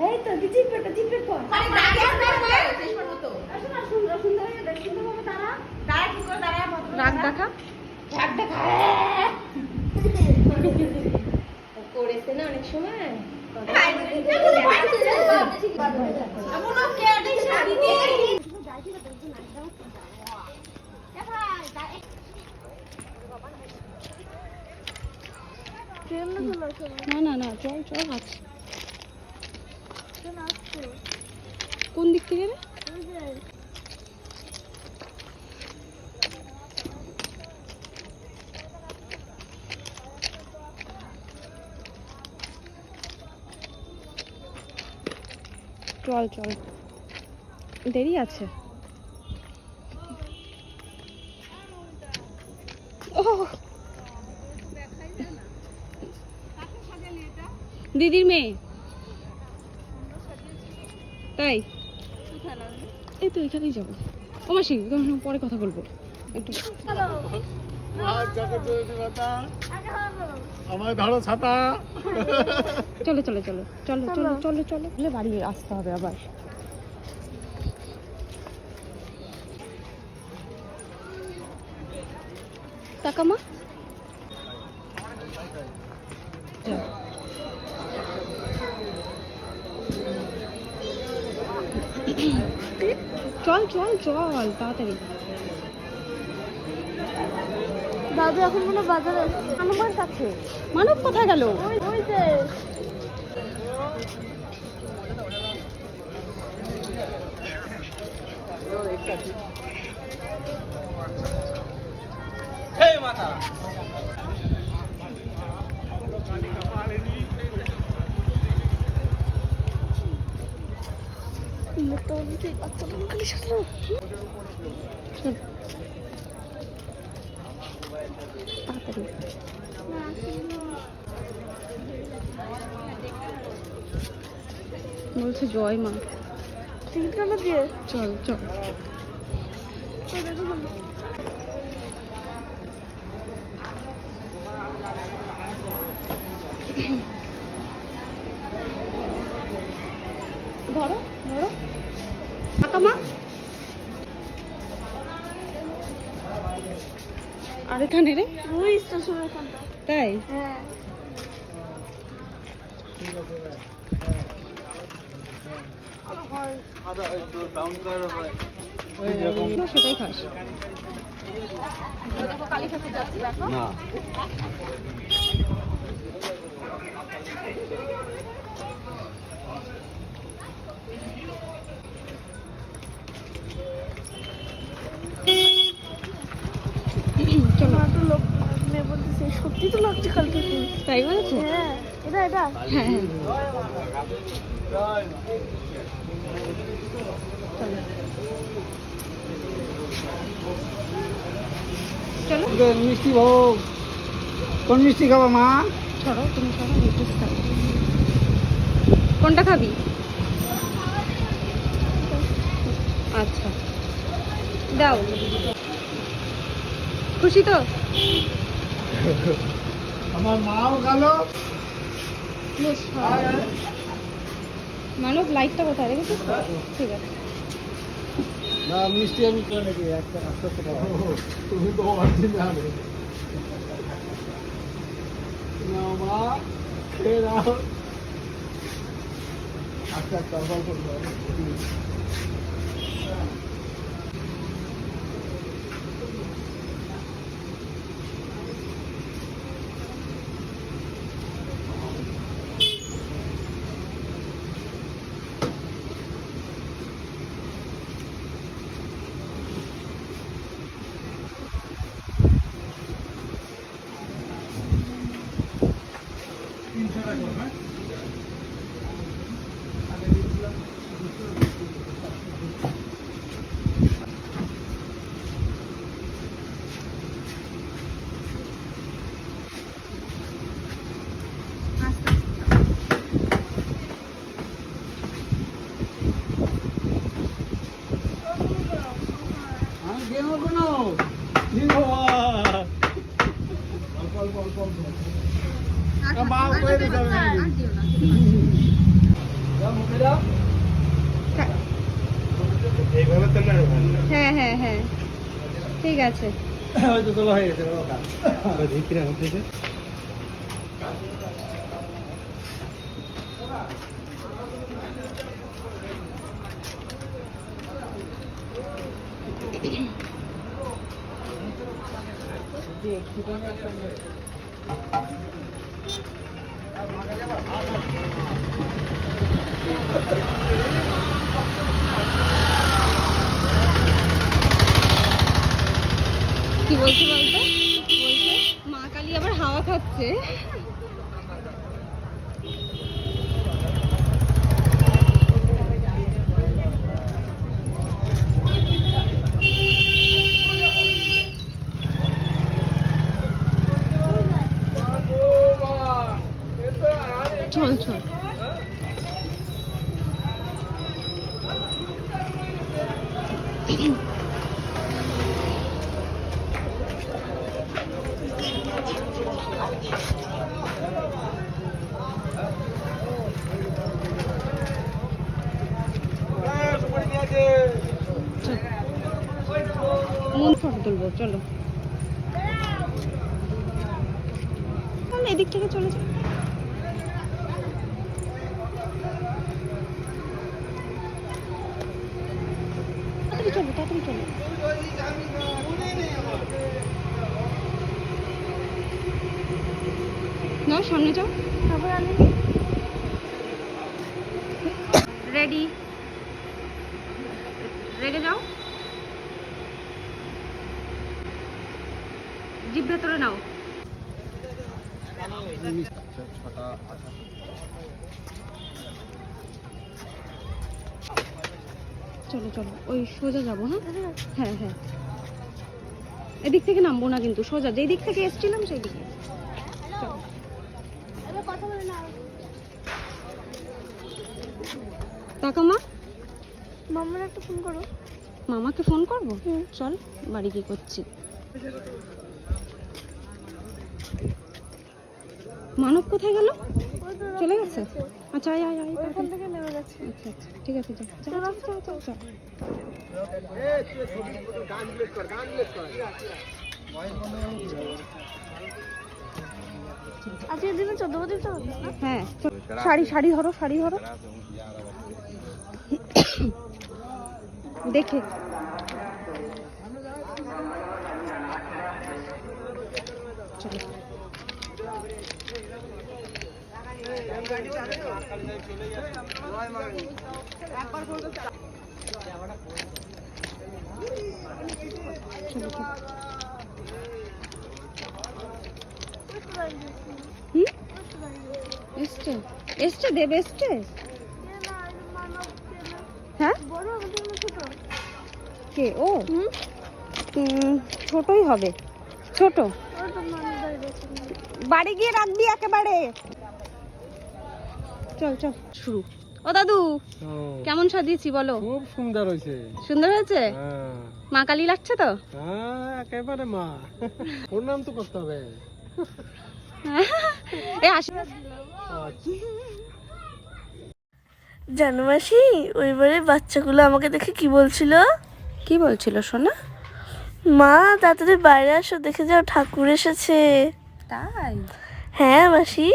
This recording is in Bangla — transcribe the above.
এই তো পেটা কর মানে দাঁড়িয়ে থাকবে, চেষ্টা করতো। না সুন্দর সুন্দর হয়ে দেখ সুন্দর ভাবে দাঁড়া দাঁড়া, ঠিক করে দাঁড়া, ভদ্র রাগ দেখা? রাগ দেখা। করেছে না অনেক সময়। না। না না চল চল আছে কোন দিক থেকে রে? চল চল। দেরি আছে! দিদির মেয়ে। তাই এই তো এখানেই যাব। সঙ্গে পরে কথা বলব। একটু চলো চলো চলো চলো চলো চলো। চলো তাহলে বাড়ি আসতে হবে আবার। টাকা চল। চল চল তাড়াতাড়ি। দাদু এখন মনে বাজারে আমার কাছে মানব কোথায় গেল? ওই যে। বলছে জয় মা। চল চল। ধরো ধরো। আর এখানে রে? ওই স্টেশনের তাই? হ্যাঁ। সেটাই খাস। আমার তো লোক বলতেছে সত্যি তো লাগছে কালকে তাই বলেছে? হ্যাঁ এটা এটা। হ্যাঁ চলো মিষ্টি ভোগ কোন মিষ্টি খাব মা? ছড়ো তুমি ছড়ো একটু খাও কোনটা খাবি? আচ্ছা। দাও। খুশি তো? আমার মাও গেলো। মানব লাইটটা কোথায়? রেখেছিস ঠিক আছে। না মিষ্টি আমি করে নাকি একটা আস্তে আস্তে তুমি তো অরিজিনাল নাও মা খেয়ে নাও। আচ্ছা আচ্ছা অল্প করে দাও। আমি গেমো কোনো দিব অল্প অল্প অল্প অল্প মা করে দিতে হবে এইভাবে তো না হ্যাঁ হ্যাঁ হ্যাঁ। ঠিক আছে। হয়তো তোলা হয়ে গেছে হচ্ছে কি বলছে বলতো? মা কালী আবার হাওয়া খাচ্ছে। চল চল। মন ফটো তুলবো চল, এদিক থেকে চলে যাও তাড়াতাড়ি চলো, তাড়াতাড়ি চলো। না, সামনে যাও। তারপর আমি রেডি রেগে যাও। জিভ ভেতরে নাও। ছটা চলো চলো। ওই সোজা যাব হ্যাঁ? হ্যাঁ হ্যাঁ। এদিক থেকে নামবো না কিন্তু সোজা। যেই দিক থেকে এসছিলাম সেই দিকে। চলো। এবার কথা বলে না টাকা মা? মাম্মার একটা ফোন করো। মামাকে ফোন করব? চল বাড়ি কি করছি। মানব কোথায় গেল? চলে গেছে? আচ্ছা আয় আয় আয় তাড়াতাড়ি। থেকে নেমে যাচ্ছে। আচ্ছা আচ্ছা ঠিক আছে যা যা, যা, যা, যা। আজকের দিনে চোদ্দ বছর তো হ্যাঁ শাড়ি শাড়ি ধরো শাড়ি ধরো। দেখে। চলো চলো চলো হুম এসছে এসছে দেব এসছে হ্যাঁ কে ও ছোটই হবে ছোট। বাড়ি গিয়ে রাখবি একেবারে। চল চল। শুরু। ও দাদু কেমন সাজিয়েছি বলো? খুব সুন্দর হয়েছে। সুন্দর হয়েছে? হ্যাঁ। মা কালী লাগছে তো? হ্যাঁ একেবারে মা। ওর নাম তো করতে হবে। এ আসি। জানো মাসি ওইবারে বাচ্চাগুলো আমাকে দেখে কি বলছিল? কি বলছিল সোনা? মা তাড়াতাড়ি বাইরে আসো দেখে যাও ঠাকুর এসেছে। তাই? হ্যাঁ মাসি।